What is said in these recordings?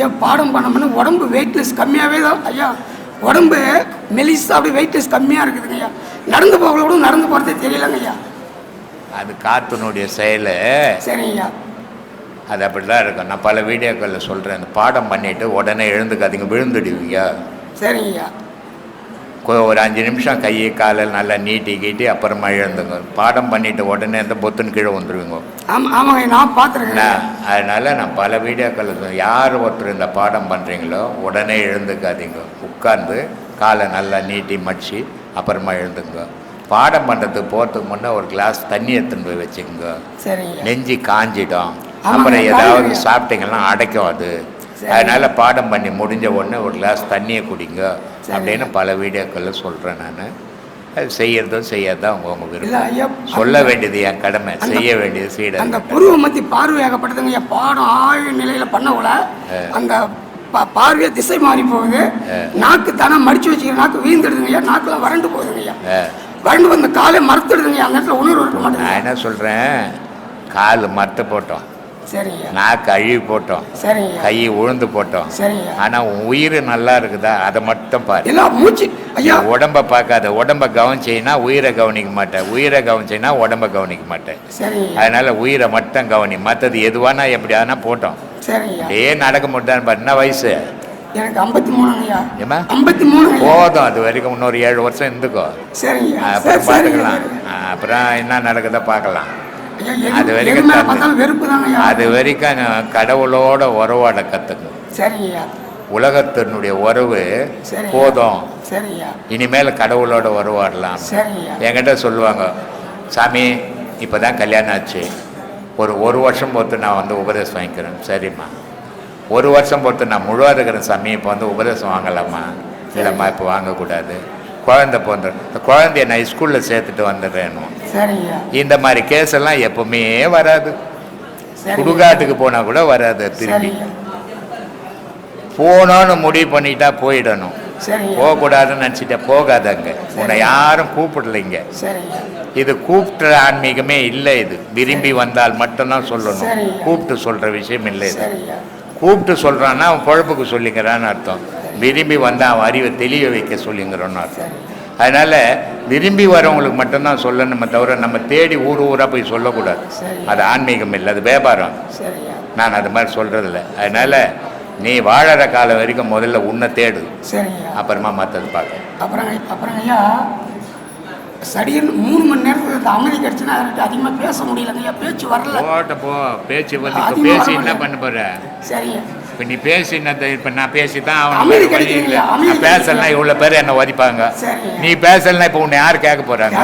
ஐயா பாடம் பண்ணோம்னா உடம்பு வெயிட்லெஸ் கம்மியாகவே தான் ஐயா. உடம்பு மெலிசா அப்படி வெயிட்லெஸ் கம்மியாக இருக்குதுங்க ஐயா. நடந்து போகல கூட நடந்து போகிறதே தெரியலங்க ஐயா. அது காத்தினுடைய செயல். சரிங்க ஐயா. அது அப்படி தான் இருக்கும். நான் பல வீடியோக்களில் சொல்கிறேன் அந்த பாடம் பண்ணிவிட்டு உடனே எழுந்துக்காதீங்க விழுந்துடுவீங்க. சரிங்க ஐயா. கொ- ஒரு அஞ்சு நிமிஷம் கையை காலில் நல்லா நீட்டி கீட்டி அப்புறமா எழுந்துங்க. பாடம் பண்ணிட்டு உடனே அந்த பொத்துன்னு கீழே வந்துடுவீங்க ஆமாம் ஆமாங்க நான் பார்த்துருக்கேன். அதனால் நான் பல வீடியோக்களில் சொல்றேன். யார் ஒருத்தர் இந்த பாடம் பண்ணுறீங்களோ உடனே எழுந்துக்காதீங்க. உட்கார்ந்து காலை நல்லா நீட்டி மடிச்சு அப்புறமா எழுந்துங்க. பாடம் பண்ணுறதுக்கு போகிறதுக்கு முன்னே ஒரு கிளாஸ் தண்ணி எடுத்துன்னு போய் வச்சுக்கோங்க. நெஞ்சு காஞ்சிடும். அப்புறம் ஏதாவது. சாப்பிட்டீங்கன்னா அடைக்கும் அது. அதனால பாடம் பண்ணி முடிஞ்ச உடனே ஒரு கிளாஸ் தண்ணியை குடிங்க. அப்படின்னு பல வீடியோக்களில் சொல்கிறேன் நான். அது செய்யறதும் செய்யாதான் அவங்க விருப்பம். ஐயா சொல்ல வேண்டியது என் கடமை. செய்ய வேண்டியது அந்த சீடர் புருவ மத்தி பார்வையாகப்பட்டதுங்க ஐயா. பாடம் ஆழ் நிலையில் பண்ணக்குள்ள அந்த பார்வையை திசை மாறி போகுது. நாக்கு தானே மடிச்சு வச்சுக்கிற நாக்கு வீழ்ந்துடுதுங்க ஐயா. நாக்குலாம் வறண்டு போகுதுங்க ஐயா. வறண்டு வந்த காலை மறுத்துடுதுங்க அந்த இடத்துல உணர்வு இருக்க நான் மாட்டேங்குது என்ன சொல்கிறேன் கால் மரத்து போட்டோம். சரிங்க. ஐயா நாக்கு அழுவி போட்டோம். சரிங்க. ஐயா கை உழுந்து போட்டோம். சரிங்க. ஆனால் உயிர் நல்லா இருக்குதா? அதை மட்டும் பாரு. எல்லாம் மூச்சு? ஐயா. உடம்ப பார்க்காத. உடம்ப கவனிச்சீங்கன்னா உயிரை கவனிக்க மாட்டேன். உயிரை கவனிச்சீங்கன்னா உடம்ப கவனிக்க மாட்டேன். சரிங்க. அதனால உயிரை மட்டும் கவனி. மற்றது எதுவானா எப்படி ஆனா போட்டோம். சரிங்க. அப்படியே நடக்க முடியாது பாரு. என்ன வயசு? எனக்கு ஐம்பத்தி மூணுங்க ஐயா. ஏம்மா? ஐம்பத்தி ஐயா. போதும். அது வரைக்கும் இன்னொரு ஏழு வருஷம் இருந்துக்கோ. சரிங்க. அப்புறம் பார்த்துக்கலாம். அப்புறம் என்ன நடக்குதோ பார்க்கலாம். அது வரைக்கும் அது வரைக்கும் கடவுளோட உறவாட கற்றுக்கணும் சரிங்க ஐயா உலகத்தினுடைய உறவு. போதும். இனிமேல் கடவுளோட உறவாடலாம் என்கிட்ட சொல்லுவாங்க சாமி இப்போ தான் கல்யாணம் ஆச்சு. ஒரு ஒரு வருஷம் பொறுத்து நான் வந்து உபதேசம் வாங்கிக்கிறேன். சரிம்மா. ஒரு வருஷம் பொறுத்து நான் முழுவா இருக்கிறேன் சாமி. இப்போ வந்து உபதேசம் வாங்கலாமா? இல்லைம்மா இப்போ வாங்கக்கூடாது. குழந்தை போன்ற இந்த குழந்தைய நான் ஸ்கூலில் சேர்த்துட்டு வந்துடுறேன்னு சரிங்க. இந்த மாதிரி கேஸ் எல்லாம் எப்பவுமே வராது. சரிங்க. சுடுகாட்டுக்கு போனால் கூட வராது திரும்பி போகணும்னு முடிவு பண்ணிட்டா போயிடணும். போகக்கூடாதுன்னு நினச்சிட்டா போகாதங்க. உன்னை யாரும் கூப்பிடலைங்க. இது கூப்பிட்டுற ஆன்மீகமே இல்லை இது. விரும்பி வந்தால் மட்டும்தான் சொல்லணும். கூப்பிட்டு சொல்ற விஷயம் இல்லை இது. கூப்பிட்டு சொல்றான்னா அவன் பொழப்புக்கு சொல்லிக்கிறான்னு அர்த்தம். விரும்பி வந்தா அவன் அறிவை தெளிய வைக்க சொல்லிங்கிறோன்னு அர்த்தம். அதனால விரும்பி வரவங்களுக்கு மட்டும்தான் சொல்லணுமே தவிர நம்ம தேடி ஊர் ஊரா போய் சொல்லக்கூடாது. அது ஆன்மீகம் இல்லை அது வியாபாரம். நான் அது மாதிரி சொல்றதில்ல. அதனால நீ வாழற காலம் வரைக்கும் முதல்ல உன்னை தேடு. அப்புறமா மற்றது பார்க்க அப்புறம் அப்புறம் ஐயா சடின்னு மூணு மணி நேரத்துக்கு இந்த அமைதி கிடச்சுன்னா அவர்கிட்ட அதிகமாக பேச முடியலங்க ஐயா பேச்சு வரல. போட்ட போ. பேச்சு வந்து இப்போ பேசி என்ன. பண்ண போற? சரிங்க. இப்போ நீ பேசி என்ன இப்போ நான் பேசி தான் அமைதி பேசலைன்னா கிடைக்குது. இவ்வளோ பேர் என்ன ஒதிப்பாங்க. நீ பேசலைன்னா இப்போ உன்னை யார் கேட்க போறாங்க?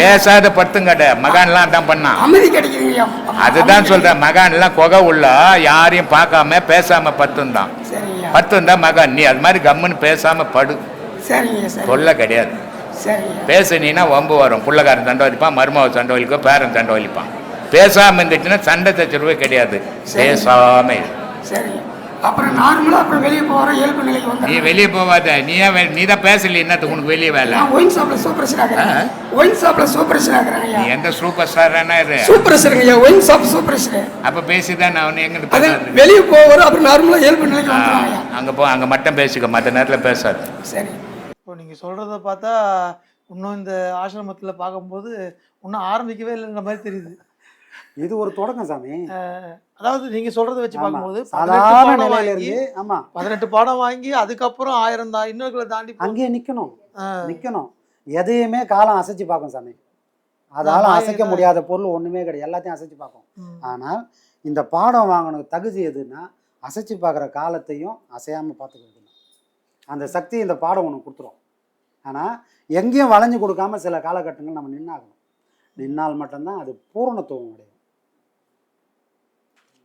பேசாத பத்துங்கட மகான்லாம் தான் பண்ணான். அமைதி கிடைக்குதுங்க ஐயா அதுதான் சொல்றேன். மகான்லாம் கொகை உள்ள யாரையும் பார்க்காம பேசாம பத்தும் தான் பத்தும் தான் மகான் நீ அது மாதிரி கம்முன்னு பேசாம படு. சரி தொல்லை கிடையாது. பேசுனீன்னா வம்பு வரும். புள்ளக்காரன் சண்டை வலிப்பான் மருமக சண்டை வலிக்கும் பேரன் சண்டை வலிப்பான். பேசாம இருந்துச்சுன்னா சண்டை தச்சுருவே கிடையாது. பேசாம இரு. சரிங்க அப்புறம் நார்மலாக அப்புறம் வெளியே போகிற இயல்பு நிலைக்கு நீ வெளியே போவாத நீ ஏன் நீ தான் பேசல என்னத்துக்கு உனக்கு வெளியே வேலை? நான் ஒயின் ஷாப்பில் சூப்பரேஷன் ஆகிறேன் ஒயின் ஷாப்பில் சூப்பரேஷன் ஆகிறேன் நீ எந்த சூப்பர் ஸ்டாரானா இரு. ஐயா ஒயின் ஷாப் சூப்பரேஷன் அப்ப பேசிதான் நான் உன்னை எங்கிட்டு அது பேசாது. வெளியே போகிற அப்புறம் நார்மலாக இயல்பு நிலைக்கு அங்க போ அங்க மட்டும் பேசிக்க மற்ற நேரத்துல பேசாது. சரி. இப்போ நீங்கள் சொல்கிறத பார்த்தா இன்னும் இந்த ஆசிரமத்தில் பார்க்கும்போது இன்னும் ஆரம்பிக்கவே இல்லைன்ற மாதிரி தெரியுது. இது ஒரு தொடக்கம் சாமி. அதாவது நீங்கள் சொல்கிறத வச்சு. பார்க்கும்போது சாதாரண நிலையில இருந்து ஆமா. பதினெட்டு பாடம் வாங்கி அதுக்கப்புறம் ஆயிரம் தான் இன்னொருக்களை தாண்டி அங்கேயே நிக்கணும். நிக்கணும். எதையுமே காலம் அசைச்சு பார்க்கும் சாமி. அதால அசைக்க முடியாத பொருள் ஒண்ணுமே கிடையாது. எல்லாத்தையும் அசைச்சு பார்க்கும். ஆனால் இந்த பாடம் வாங்கணும் தகுதி எதுன்னா அசைச்சு பார்க்குற காலத்தையும் அசையாம பார்த்துக்கிறது அந்த சக்தி இந்த பாடம் ஒன்று கொடுத்துரும். ஆனால் எங்கேயும் வளைஞ்சு கொடுக்காம சில காலகட்டங்கள் நம்ம நின்னாகணும். நின்னால் மட்டும்தான் அது பூரணத்துவம் அடையும்.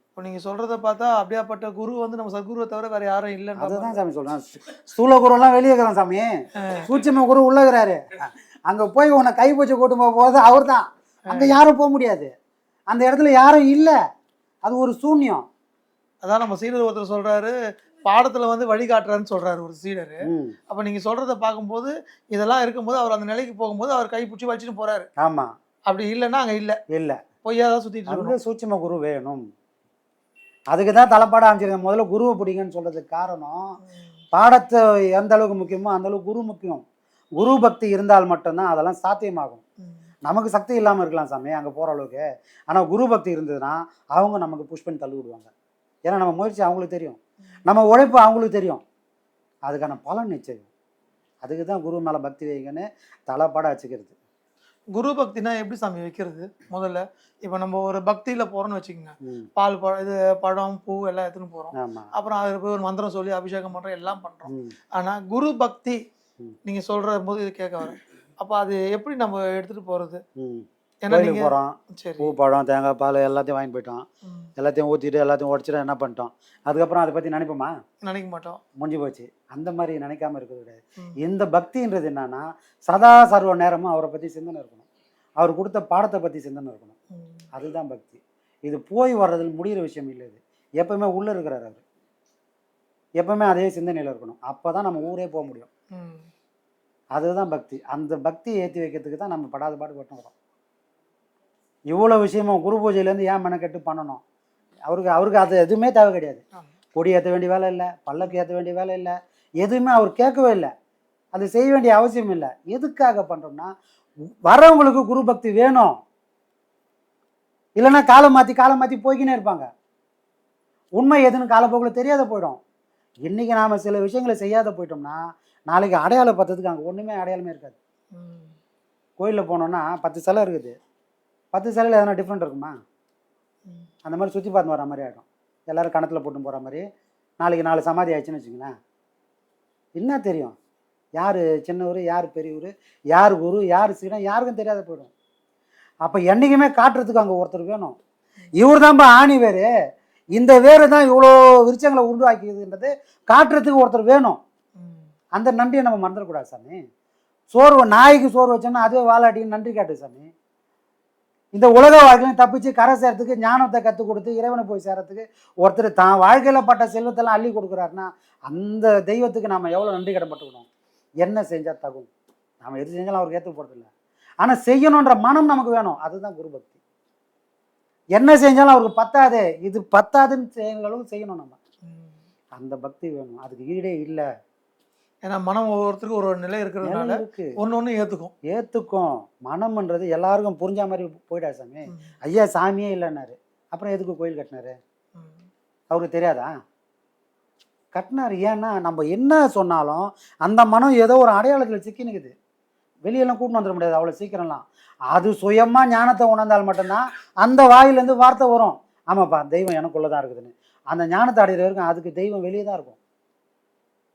இப்போ நீங்க சொல்றத பார்த்தா அப்படியாப்பட்ட குரு வந்து நம்ம சத்குருவை தவிர வேற யாரும் இல்லைன்ற அதுதான். சாமி சொல்றேன். ஸ்தூல குருவெல்லாம் வெளியே இருக்கிறான் சாமி. சூட்சம குரு உள்ள இருக்கிறாரு. அங்க போய் உன்னை கை பூச்சி கூட்டு போக போது அவர் தான் அங்க யாரும் போக முடியாது. அந்த இடத்துல யாரும் இல்ல. அது ஒரு சூன்யம். அதான் நம்ம சீடர் ஒருத்தர் சொல்றாரு பாடத்துல வந்து வழிகாட்டுறாருன்னு சொல்றாரு ஒரு சீடர். அப்ப நீங்க சொல்றத பார்க்கும்போது இதெல்லாம் இருக்கும்போது அவர் அந்த நிலைக்கு போகும்போது அவர் கை பிடிச்சி வச்சுட்டு போறாரு. ஆமா. அப்படி இல்லைன்னா அங்க இல்ல. இல்ல. பொய்யா தான் சுத்திட்டு இருக்கணும் சூட்சம குரு வேணும். அதுக்கு தான் தலைப்பாட அமைச்சிருக்கேன் முதல்ல குருவை பிடிங்கன்னு சொல்றதுக்கு காரணம் பாடத்தை எந்த அளவுக்கு முக்கியமோ அந்த அளவுக்கு குரு முக்கியம். குரு பக்தி இருந்தால் மட்டும்தான் அதெல்லாம் சாத்தியமாகும். நமக்கு சக்தி இல்லாமல் இருக்கலாம் சாமி அங்கே போகிற அளவுக்கு. ஆனால் குரு பக்தி இருந்ததுன்னா அவங்க நமக்கு புஷ் பண்ணி தள்ளி விடுவாங்க ஏன்னா நம்ம முயற்சி அவங்களுக்கு தெரியும். நம்ம உழைப்பு அவங்களுக்கு தெரியும். அதுக்கான பலன் நிச்சயம். அதுக்கு தான் குரு மேலே பக்தி வைங்கன்னு தலைப்பாட வச்சுக்கிறது. குரு பக்தினா எப்படி சாமி வைக்கிறது? முதல்ல இப்போ நம்ம ஒரு பக்தியில போறோம்னு வச்சுக்கோங்க. பால் பழம் இது பழம் பூ எல்லாம் எடுத்துன்னு போறோம். ஆமாம் அப்புறம் அதுக்கு போய் ஒரு மந்திரம் சொல்லி அபிஷேகம் பண்றோம் எல்லாம் பண்றோம். ம். ஆனா குரு பக்தி ம். நீங்க சொல்ற போது இது கேட்க வரேன் அப்ப அது எப்படி நம்ம எடுத்துட்டு போறது? ம். ஏன்னா போகிறோம் சரி. பூ பழம் தேங்காய் பால் எல்லாத்தையும் வாங்கி போயிட்டோம். எல்லாத்தையும் ஊற்றிட்டு எல்லாத்தையும் உடச்சிட்டு என்ன பண்ணிட்டோம்? அதுக்கப்புறம் அதை பற்றி நினைப்போமா? நினைக்க மாட்டோம். முடிஞ்சு போச்சு. அந்த மாதிரி நினைக்காம இருக்கிறது. கிடையாது. இந்த பக்தின்றது என்னன்னா சதா சர்வ நேரமும் அவரை பற்றி சிந்தனை இருக்கணும். அவர் கொடுத்த பாடத்தை பற்றி சிந்தனை இருக்கணும். அதுதான் பக்தி. இது போய் வர்றதில் முடிகிற விஷயம் இல்லை இது. எப்பவுமே உள்ளே இருக்கிறார் அவர். எப்பவுமே அதே சிந்தனையில் இருக்கணும். அப்போ தான் நம்ம ஊரே போக முடியும். அதுதான் பக்தி. அந்த பக்தியை ஏற்றி வைக்கிறதுக்கு தான் நம்ம படாத பாடு பட்டு வரோம் இவ்வளோ விஷயமும் குரு பூஜையிலேருந்து ஏன் மெனக்கெட்டு பண்ணணும்? அவருக்கு அவருக்கு அது எதுவுமே தேவை கிடையாது. கொடி ஏற்ற வேண்டிய வேலை இல்லை பல்லக்கு ஏற்ற வேண்டிய வேலை இல்லை எதுவுமே அவர் கேட்கவே இல்லை. அது செய்ய வேண்டிய அவசியம் இல்லை. எதுக்காக பண்ணுறோம்னா வரவங்களுக்கு குரு பக்தி வேணும். இல்லைன்னா காலம் மாற்றி காலம் மாற்றி போய்க்கினே இருப்பாங்க. உண்மை எதுன்னு காலப்போக்கில் தெரியாத போயிடும். இன்றைக்கி நாம் சில விஷயங்களை செய்யாத போயிட்டோம்னா நாளைக்கு அடையாளம் பார்த்ததுக்கு அங்கே ஒன்றுமே அடையாளமே இருக்காது. கோயிலில் போனோம்னா பத்து சிலை இருக்குது. பத்து சிலையில் எதனா டிஃப்ரெண்ட் இருக்குமா. அந்த மாதிரி சுற்றி பார்த்து வர மாதிரி ஆகிடும் எல்லோரும் கணத்தில் போட்டு போகிற மாதிரி. நாளைக்கு நாலு சமாதி ஆயிடுச்சுன்னு வச்சுங்களேன் என்ன தெரியும்? யார் சின்னவர் யார் பெரியவர் யார் குரு யார் சீடம் யாருக்கும் தெரியாத போயிடும். அப்போ என்றைக்குமே காட்டுறதுக்கு அங்கே ஒருத்தர் வேணும். இவர் தான்ப்பா ஆணி வேறு. இந்த வேறு தான் இவ்வளோ விருச்சங்களை உருவாக்கியதுன்றது காட்டுறதுக்கு ஒருத்தர் வேணும். அந்த நன்றியை நம்ம மறந்துடக்கூடாது சாமி. சோறு நாய்க்கு சோறு வச்சோம்னா அதுவே வாலாட்டின்னு நன்றி காட்டு சாமி. இந்த உலக வாழ்க்கையிலும் தப்பிச்சு கரை சேர்றதுக்கு ஞானத்தை கற்றுக் கொடுத்து இறைவனை போய் சேரத்துக்கு ஒருத்தர் தான் வாழ்க்கையில் பட்ட செல்வத்தெல்லாம் அள்ளி கொடுக்குறாருன்னா அந்த தெய்வத்துக்கு நாம் எவ்வளோ நன்றி கடன்பட்டுக்கணும்? என்ன செஞ்சால் தகும்? நாம் எது செஞ்சாலும் அவருக்கு ஏற்று போகிறதில்ல ஆனால் செய்யணுன்ற மனம் நமக்கு வேணும். அதுதான் குரு பக்தி என்ன செஞ்சாலும் அவருக்கு பத்தாது. இது பத்தாதுன்னு அளவுக்கு செய்யணும் நம்ம. அந்த பக்தி வேணும். அதுக்கு ஈடே இல்லை. ஏன்னா மனம் ஒவ்வொருத்தருக்கும் ஒரு ஒரு நிலை இருக்கிறதுனால இருக்கு. ஒண்ணு ஒண்ணு ஏத்துக்கும். ஏத்துக்கும். மனம்ன்றது எல்லாருக்கும் புரிஞ்ச மாதிரி போயிடா சாமி. ஐயா சாமியே இல்லைன்னாரு. அப்புறம் எதுக்கு கோயில் கட்டினாரு. அவருக்கு தெரியாதா? கட்டினாரு. ஏன்னா நம்ம என்ன சொன்னாலும் அந்த மனம் ஏதோ ஒரு அடையாளத்தில் சிக்கி நிக்குது. வெளியெல்லாம் கூட்டின்னு வந்துட முடியாது. அவ்வளோ சீக்கிரம்லாம். அது சுயமாக ஞானத்தை உணர்ந்தால் மட்டும்தான் அந்த வாயிலேருந்து வார்த்தை வரும். ஆமாப்பா தெய்வம் எனக்குள்ளே தான் இருக்குதுன்னு. அந்த ஞானத்தை அடையிற வரைக்கும் அதுக்கு தெய்வம் வெளியே தான் இருக்கும்.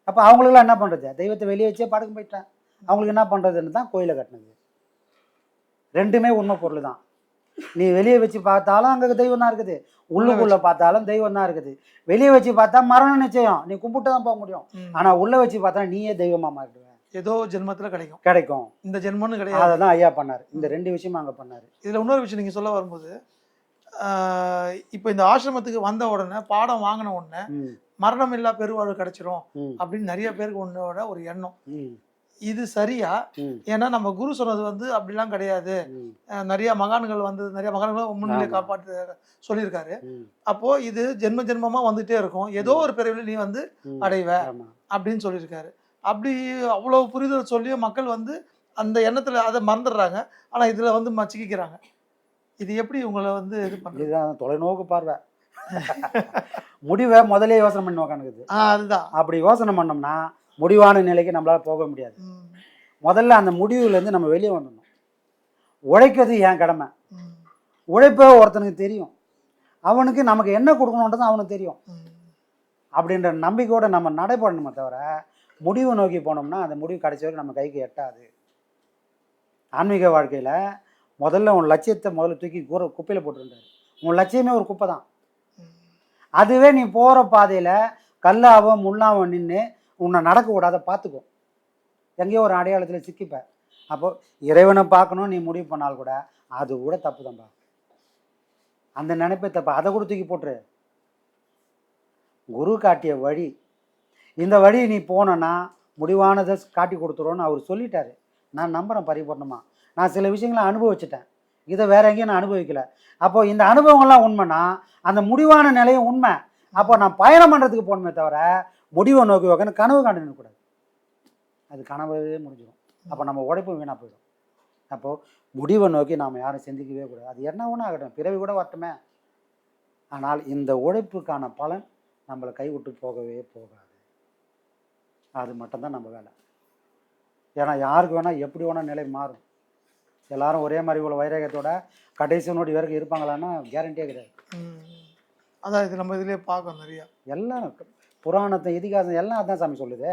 அப்போ அவங்களுக்குலாம் என்ன பண்ணுறது தெய்வத்தை வெளியே வச்சே படுக்க போயிட்டேன். அவங்களுக்கு என்ன பண்ணுறதுன்னு தான் கோயிலை கட்டினது. ரெண்டுமே உண்மை பொருள் தான். நீ வெளியே வச்சு பார்த்தாலும் அங்கே தெய்வம் தான் இருக்குது. உள்ளுக்குள்ள பார்த்தாலும் தெய்வம் தான் இருக்குது. வெளியே வச்சு பார்த்தா மரணம் நிச்சயம். நீ கும்பிட்டு தான் போக முடியும். ம். ஆனா உள்ள வச்சு பார்த்தா நீயே தெய்வமா மாறிடுவ. ஏதோ ஜென்மத்துல கிடைக்கும். கிடைக்கும். இந்த ஜென்மம்னு கிடையாது. அதை தான் ஐயா பண்ணாரு. இந்த ரெண்டு விஷயமும் அங்க பண்ணாரு. இதுல இன்னொரு விஷயம் நீங்க சொல்ல வரும்போது இப்போ இந்த ஆசிரமத்துக்கு வந்த உடனே பாடம் வாங்கின உடனே மரணம் இல்லா பெருவாழ்வு கிடைச்சிரும் அப்படின்னு நிறைய பேருக்கு உன்னோட ஒரு எண்ணம். இது சரியா? ஏன்னா நம்ம குரு சொன்னது வந்து அப்படிலாம் கிடையாது. நிறைய மகான்கள் வந்து நிறைய மகான்கள் முன்னிலை. காப்பாற்று சொல்லியிருக்காரு. அப்போ இது ஜென்ம ஜென்மமா வந்துட்டே இருக்கும். ஏதோ ஒரு பிறவில நீ வந்து. அடைவ அப்படின்னு சொல்லியிருக்காரு. அப்படி அவ்வளவு புரிதல் சொல்லியும் மக்கள் வந்து அந்த எண்ணத்துல அதை மறந்துடுறாங்க. ஆனா இதுல வந்து மச்சிக்கிறாங்க இது எப்படி உங்களை வந்து இது இதுதான் தொலைநோக்கு பார்வை. முடிவை முதலே யோசனை பண்ணி உக்காந்துக்குது. அதுதான். அப்படி யோசனை பண்ணோம்னா முடிவான நிலைக்கு நம்மளால போக முடியாது. முதல்ல அந்த முடிவுலேருந்து நம்ம வெளியே வந்துடணும். உழைக்கிறது என் கடமை? உழைப்ப ஒருத்தனுக்கு தெரியும். அவனுக்கு நமக்கு என்ன கொடுக்கணுன்றது அவனுக்கு தெரியும். அப்படின்ற நம்பிக்கையோட நம்ம நடைபெறணுமே தவிர முடிவு நோக்கி போனோம்னா அந்த முடிவு கடைசி வரைக்கும் நம்ம கைக்கு எட்டாது. ஆன்மீக வாழ்க்கையில் முதல்ல உன் லட்சியத்தை முதல்ல தூக்கி கூற குப்பையில் போட்டுருந்தாரு. உன் லட்சியமே ஒரு குப்பை தான் அதுவே நீ போகிற பாதையில் கல்லாவோ முள்ளாவோ நின்று உன்னை நடக்க விடாத எங்கேயோ ஒரு அடையாளத்தில் சிக்கிப்ப. அப்போ இறைவனை பார்க்கணும் நீ முடிவு பண்ணால் கூட அது கூட தப்பு தான்பா அந்த நினைப்பே தப்பு அதை கூட தூக்கி போட்டுரு. குரு காட்டிய வழி. இந்த வழி நீ போனேன்னா முடிவானதை காட்டி கொடுத்துருவோன்னு அவர் சொல்லிட்டாரு. நான் நம்புகிறேன் பரிபூர்ணமாக நான் சில விஷயங்களை அனுபவிச்சிட்டேன். இதை வேற எங்கேயும் நான் அனுபவிக்கல. அப்போ இந்த அனுபவங்கள்லாம் உண்மைனா அந்த முடிவான நிலையும் உண்மை. அப்போ நான் பயணம் பண்ணுறதுக்கு போகணுமே தவிர முடிவை நோக்கி உட்காந்து கனவு காண்டு கூடாது. அது கனவே முடிஞ்சிடும். அப்போ நம்ம உழைப்பும் வீணாக போயிடும். அப்போது முடிவை நோக்கி நாம் யாரும் சிந்திக்கவே கூடாது. அது என்ன ஒன்றும் ஆகட்டும் பிறவி கூட வரட்டுமே. ஆனால் இந்த உழைப்புக்கான பலன் நம்மளை கைவிட்டு போகவே போகாது. அது மட்டும்தான் நம்ம வேலை. ஏன்னா யாருக்கு வேணால் எப்படி வேணால் நிலை மாறும். எல்லாரும் ஒரே மாதிரி இவ்வளோ வைரகத்தோட கடைசி நோடி வரைக்கும் இருப்பாங்களான்னா கேரண்டியே கிடையாது. அதான் இது நம்ம இதுலயே பார்க்கோம் நிறையா. எல்லாம் புராணத்தை இதிகாசம் எல்லாம் அதான் சாமி சொல்லுது.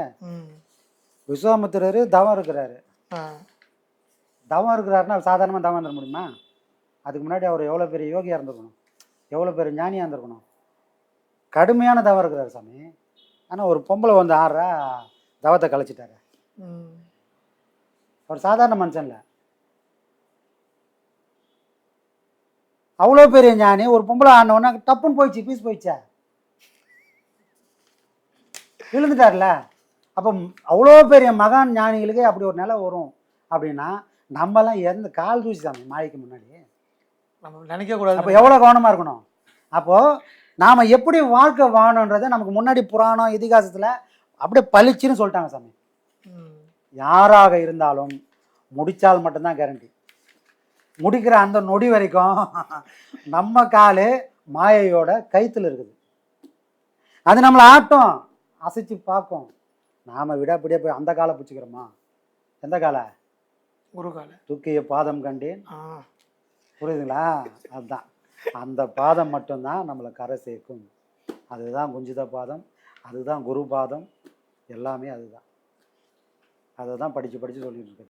விஸ்வாமித்திரர் தவம் இருக்கிறாரு. தவம் இருக்கிறாருன்னா சாதாரணமாக தவம் இருந்துட முடியுமா? அதுக்கு முன்னாடி அவர் எவ்வளோ பெரிய யோகியாக இருந்திருக்கணும். எவ்வளோ பெரிய ஞானியாக இருந்திருக்கணும். கடுமையான தவம் இருக்கிறாரு சாமி. ஆனால் ஒரு பொம்பளை வந்து ஆடுறா தவத்தை கலைச்சிட்டாரு. ம். அவர் சாதாரண மனுஷன் இல்லை. அவ்வளோ பெரிய ஞானி. ஒரு பொம்பளை ஆனவொன்னே டப்புன்னு போயிடுச்சு பீஸ் போயிடுச்சா? விழுந்துட்டார்ல? அப்போ அவ்வளோ பெரிய மகான் ஞானிகளுக்கே அப்படி ஒரு நிலை வரும் அப்படின்னா நம்மலாம் எந்த கால் தூசி சாமி மாலைக்கு முன்னாடி. நம்ம நினைக்க கூடாது அப்போ எவ்வளோ கவனமாக இருக்கணும்? அப்போது நாம் எப்படி வாழ்க்கை வாழணுன்றதை நமக்கு முன்னாடி புராணம் இதிகாசத்தில் அப்படியே பளிச்சுன்னு சொல்லிட்டாங்க சாமி. யாராக இருந்தாலும் முடிச்சால் மட்டும்தான் கேரண்டி முடிக்கிற அந்த நொடி வரைக்கும் நம்ம காலு மாயையோட கைத்தில் இருக்குது. அது நம்மளை ஆட்டும் அசைச்சு பார்க்கும். நாம் விடாப்படியே போய் அந்த காலை பிடிச்சிக்கிறோமா? எந்த காலை? குருகால தூக்கிய பாதம் கண்டேன். புரியுதுங்களா? அதுதான். அந்த பாதம் மட்டும்தான் நம்மளை கரை சேர்க்கும். அதுதான் குஞ்சித பாதம் அதுதான் குரு பாதம். எல்லாமே அதுதான். அதை தான் படித்து படித்து சொல்லிட்டு